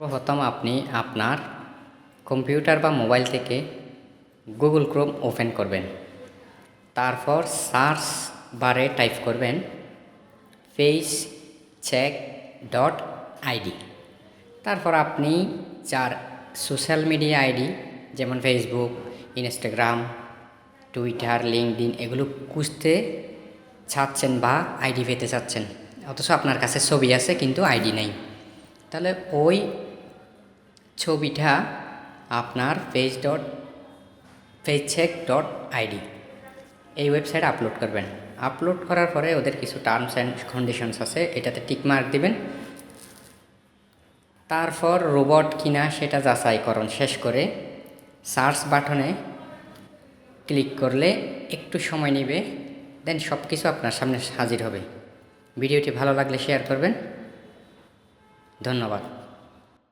প্রথম আপনি আপনার কম্পিউটার বা মোবাইল থেকে গুগল ক্রোম ওপেন করবেন। তারপর সার্চ বারে টাইপ করবেন পেজ চেক ডট আইডি তারপর আপনি যার সোশ্যাল মিডিয়া আইডি যেমন ফেসবুক ইনস্টাগ্রাম টুইটার লিঙ্কডিন এগুলো খুঁজতে চাচ্ছেন বা আইডি পেতে চাচ্ছেন। অথচ আপনার কাছে ছবি আছে কিন্তু আইডি নেই। তাহলে ওই ছবিটা আপনার page dot page check dot ID এই ওয়েবসাইটে আপলোড করবেন। আপলোড করার পরে ওদের কিছু টার্মস অ্যান্ড কন্ডিশনস আছে, এটাতে টিক মার্ক দিবেন। তারপর রোবট কিনা সেটা যাচাইকরণ শেষ করে সার্চ বাটনে ক্লিক করলে একটু সময় নেবে দেন সব কিছু আপনার সামনে হাজির হবে। ভিডিওটি ভালো লাগলে শেয়ার করবেন। ধন্যবাদ।